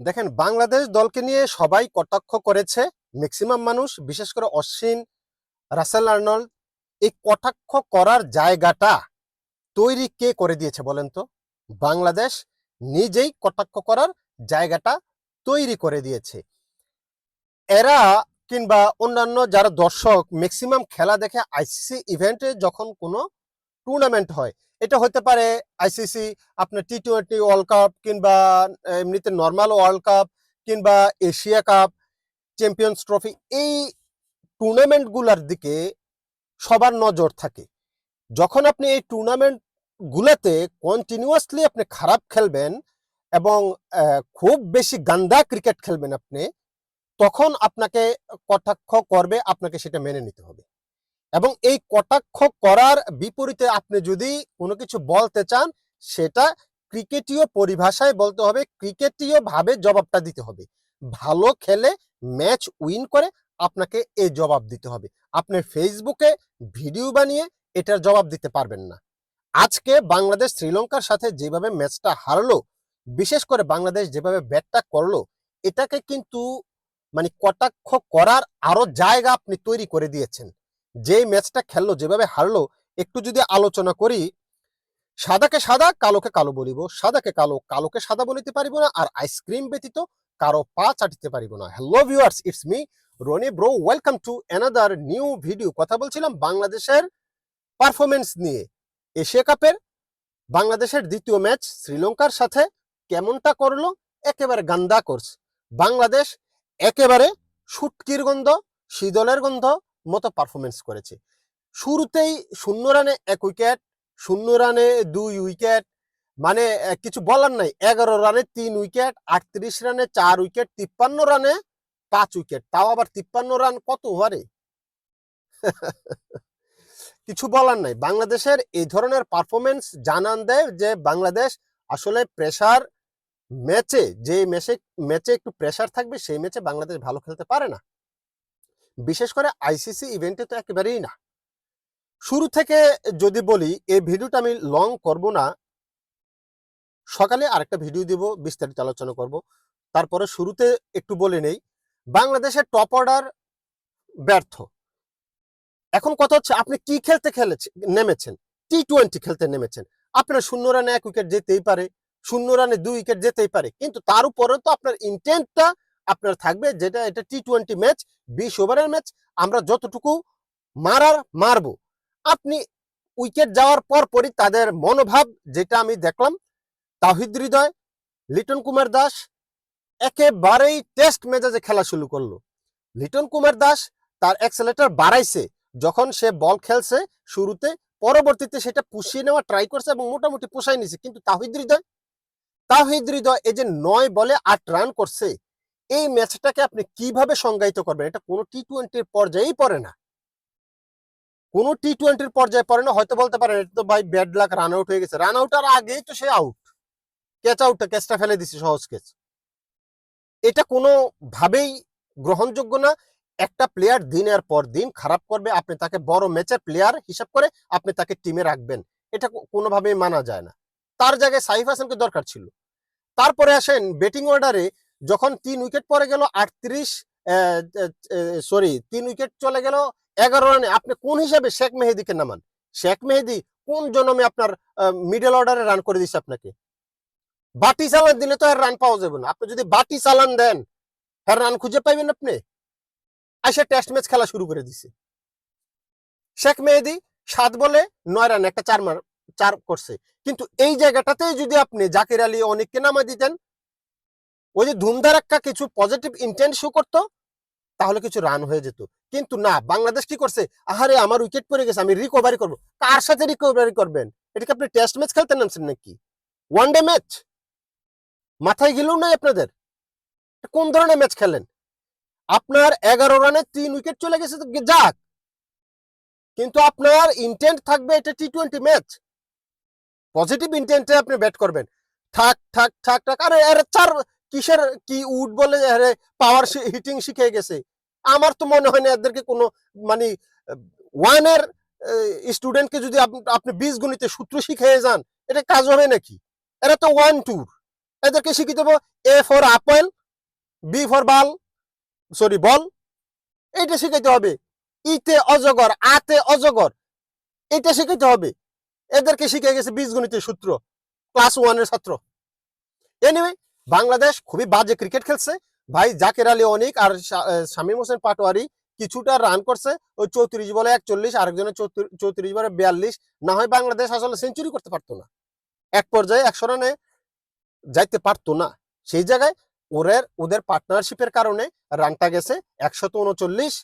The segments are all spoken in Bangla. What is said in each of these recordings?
দেখেন, বাংলাদেশ দলকে নিয়ে সবাই কটাক্ষ করেছে। ম্যাক্সিমাম মানুষ, বিশেষ করে অশ্বিন, রাসেল আর্নল্ড, এই কটাক্ষ করার জায়গাটা তৈরি কে করে দিয়েছে বলেন তো? বাংলাদেশ নিজেই কটাক্ষ করার জায়গাটা তৈরি করে দিয়েছে। এরা কিংবা অন্যান্য যারা দর্শক ম্যাক্সিমাম খেলা দেখে আইসিসি ইভেন্টে যখন কোনো টুর্নামেন্ট হয়। এটা হতে পারে আইসিসি আপনার টি টোয়েন্টি ওয়ার্ল্ড কাপ কিংবা এমনিতে নর্মাল ওয়ার্ল্ড কাপ কিংবা এশিয়া কাপ চ্যাম্পিয়ন্স ট্রফি এই টুর্নামেন্টগুলোর দিকে সবার নজর থাকে। যখন আপনি এই টুর্নামেন্ট গুলাতে কন্টিনিউয়াসলি আপনি খারাপ খেলবেন এবং খুব বেশি গান্দা ক্রিকেট খেলবেন আপনি, তখন আপনাকে কটাক্ষ করবে, আপনাকে সেটা মেনে নিতে হবে। এবং এই কটাক্ষ করার বিপরীতে আপনি যদি কোনো কিছু বলতে চান, সেটা ক্রিকেটীয় পরিভাষায় বলতে হবে ক্রিকেটীয় ভাবে জবাবটা দিতে হবে। ভালো খেলে ম্যাচ উইন করে আপনাকে এই জবাব দিতে হবে। আপনি ফেসবুকে ভিডিও বানিয়ে এটার জবাব দিতে পারবেন না। আজকে বাংলাদেশ শ্রীলঙ্কার সাথে যেভাবে ম্যাচটা হারলো, বিশেষ করে বাংলাদেশ যেভাবে ব্যাটটা করল, এটাকে কিন্তু মানে কটাক্ষ করার আরও জায়গা আপনি তৈরি করে দিয়েছেন। যে ম্যাচটা খেললো, যেভাবে হারলো, একটু যদি আলোচনা করি, সাদাকে সাদা, কালোকে কালো বলিব। সাদাকে কালো, কালোকে সাদা বলিতে পারিব না, আর আইসক্রিম ব্যতীত কারও পা চাটিতে পারিব না। Hello viewers it's me Roni bro welcome to another new video কথা বলছিলাম বাংলাদেশের পারফরমেন্স নিয়ে। এশিয়া কাপের বাংলাদেশের দ্বিতীয় ম্যাচ শ্রীলঙ্কার সাথে কেমনটা করল? একেবারে গান্দা করছে বাংলাদেশ একেবারে সুটকির গন্ধ, শীতলের গন্ধ মতো পারফরমেন্স করেছে। শুরুতেই শূন্য রানে এক উইকেট শূন্য রানে দুই উইকেট মানে কিছু বলার নাই। এগারো রানে তিন উইকেট আটত্রিশ রানে চার উইকেট তিপ্পান্ন রানে পাঁচ উইকেট তাও আবার তিপ্পান্ন রান কত ওভারে? কিছু বলার নাই। বাংলাদেশের এই ধরনের পারফরমেন্স জানান দেয় যে, বাংলাদেশ আসলে প্রেশার ম্যাচে যে ম্যাচে ম্যাচে একটু প্রেসার থাকবে, সেই ম্যাচে বাংলাদেশ ভালো খেলতে পারে না। বিশেষ করে আইসিসি ইভেন্টে তো একেবারেই না। শুরু থেকে যদি বলি, এই ভিডিওটা আমি লং করব না। সকালে আরেকটা ভিডিও দিব, বিস্তারিত আলোচনা করব। তারপরে শুরুতে একটু বলে নেই, বাংলাদেশের টপ অর্ডার ব্যর্থ। এখন কথা হচ্ছে, আপনি কি খেলতে খেলেছে, নেমেছেন? টি টোয়েন্টি খেলতে নেমেছেন। আপনার শূন্য রানে এক উইকেট যেতেই পারে, শূন্য রানে দুই উইকেট যেতেই পারে, কিন্তু তার উপরে তো আপনার ইন্টেন্টটা আপনার থাকবে যেটা, এটা টি টোয়েন্টি ম্যাচ বিশ ওভারের ম্যাচ আমরা যতটুকু মারার মারবো। আপনি উইকেট যাওয়ার পর পরই তাদের মনোভাব যেটা আমি দেখলাম, তাহিদ হৃদয়, লিটন কুমার দাস, একেবারেই টেস্ট মেজাজে খেলা শুরু করল। লিটন কুমার দাস তার এক্সেলেটার বাড়াইছে, যখন সে বল খেলছে শুরুতে, পরবর্তীতে সেটা পুষিয়ে নেওয়া ট্রাই করছে এবং মোটামুটি পোষাই নিছে। কিন্তু তাহিদ হৃদয় তাহিদ হৃদয় এই যে নয় বলে আট রান করছে এই ম্যাচটাকে আপনি কীভাবে সংজ্ঞায়িত করবেন? এটা কোনো টি টোয়েন্টির পর্যায়েই পড়ে না। কোনো টি টোয়েন্টির পর্যায়ে পড়ে না, হয়তো বলতে পারেন, এটা তো ভাই ব্যাড লাক রান আউট হয়ে গেছে। রান আউটার আগেই তো সে আউট ক্যাচ আউটটা ক্যাচটা ফেলে দিছে, সহজ ক্যাচ এটা কোনো ভাবেই গ্রহণযোগ্য না। একটা প্লেয়ার দিনের পর দিন খারাপ করবে, আপনি তাকে বড় ম্যাচের প্লেয়ার হিসাব করে আপনি তাকে টিমে রাখবেন। এটা কোনোভাবেই মানা যায় না। তার জায়গায় সাইফ হাসানকে দরকার ছিল। তারপরে আসেন ব্যাটিং অর্ডারে যখন তিন উইকেট পরে গেল আটত্রিশ সরি, তিন উইকেট চলে গেল এগারো রানে। আপনি কোন হিসাবে শেখ মেহেদিকে নামান? শেখ মেহেদি কোন জন্মে আপনার মিডল অর্ডারে রান করে দিচ্ছে আপনাকে? বাটি চালান দিলে তো আর রান পাওয়া যাবে না। আপনি যদি বাটি চালান দেন হ্যাঁ রান খুঁজে পাইবেন আপনি? আইসা টেস্ট ম্যাচ খেলা শুরু করে দিছে। শেখ মেহেদি সাত বলে নয় রান, একটা চার মার, চার করছে। কিন্তু এই জায়গাটাতেই যদি আপনি জাকির আলী অনেককে নামা দিতেন ওই যে ধুমধারাক্কা কিছু পজিটিভ ইন্টেন্ট শো করতো, তাহলে কিছু রান হয়ে যেত। কিন্তু না, বাংলাদেশ কি করছে? আহারে, আমার উইকেট পড়ে গেছে, আমি রিকভারি করব। কার সাথে রিকভারি করবেন? এটাকে আপনি টেস্ট ম্যাচ খেলতে নামছেন নাকি? ওয়ান ডে ম্যাচ মাথায় গেলেও নাই আপনাদের? কোন ধরনের ম্যাচ খেলেন? আপনার এগারো রানে তিন উইকেট চলে গেছে যাক। কিন্তু আপনার ইন্টেন্ট থাকবে এটা টি টোয়েন্টি ম্যাচ পজিটিভ ইন্টেন্টে আপনি ব্যাট করবেন। ঠাক ঠাক ঠাক ঠাক আরে আরে, চার কিসের কি উড বলে পাওয়ার হিটিং শিখে গেছে? আমার তো মনে হয় না এদেরকে কোনো মানে ওয়ানের স্টুডেন্টকে যদি আপ- আপনি বীজ গণিতে সূত্র শিখিয়ে যান, এটা কাজ হবে নাকি? এরা তো ওয়ান টুর এদেরকে শিখিয়ে দেবো A for apple B for Bal sorry ball এইটা শিখাইতে হবে। ইতে অজগর, আতে অজগর। এটা শিখাইতে হবে। এদেরকে শিখে গেছে বীজগণিতের সূত্র ক্লাস ওয়ানের ছাত্র। এনিওয়ে বাংলাদেশ খুবই বাজে ক্রিকেট খেলছে। ভাই, জাকের আলী অনিক আর শামীম হোসেন পাটোয়ারি কিছুটা রান করছে। ওই চৌত্রিশ বলে একচল্লিশ আরেকজনের চৌত্রিশ বলে বিয়াল্লিশ। না হয় বাংলাদেশ আসলে সেঞ্চুরি করতে পারতো না। এক পর্যায়ে একশো রানে যাইতে পারতো না। সেই জায়গায় ওদের ওদের পার্টনারশিপের কারণে রানটা গেছে একশত উনচল্লিশ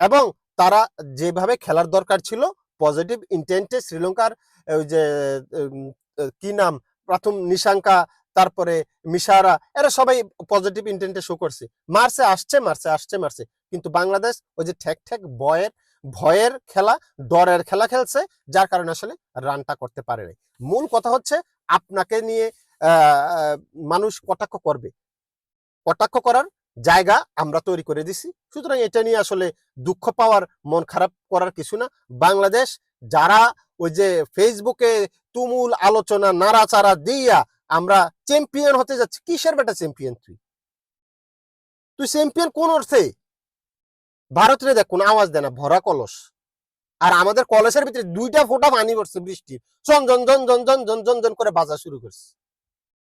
এবং তারা যেভাবে খেলার দরকার ছিল পজিটিভ ইন্টেন্টে শ্রীলঙ্কার, ওই যে কি নাম? প্রথম নিশাঙ্কা তারপরে মিশারা, এরা সবাই পজিটিভ ইন্টেন্টে শো করছে। মারছে আসছে মারছে আসছে মারছে কিন্তু বাংলাদেশ ওই যে ঠেক ঠেক বয়ের, ভয়ের খেলা, ডরের খেলা খেলছে, যার কারণে আসলে রানটা করতে পারে নাই। মূল কথা হচ্ছে আপনাকে নিয়ে মানুষ কটাক্ষ করবে। কটাক্ষ করার জায়গা আমরা তৈরি করে দিছি। সুতরাং এটা নিয়ে আসলে দুঃখ পাওয়ার, মন খারাপ করার কিছু না। বাংলাদেশ যারা ওই যে ফেসবুকে তুমুল আলোচনা, নাড়াচাড়া দিয়া আমরা চ্যাম্পিয়ন হতে যাচ্ছি। কিসের বেটা চ্যাম্পিয়ন তুই? তুই চ্যাম্পিয়ন কোন অর্থে? ভারতের দেখ, কোন আওয়াজ দেয় না, ভরা কলস। আর আমাদের কলসের ভিতরে দুইটা ফোটা পানি পড়ছে বৃষ্টি। জন জন জন জন জন জন জন করে বাজা শুরু করছে।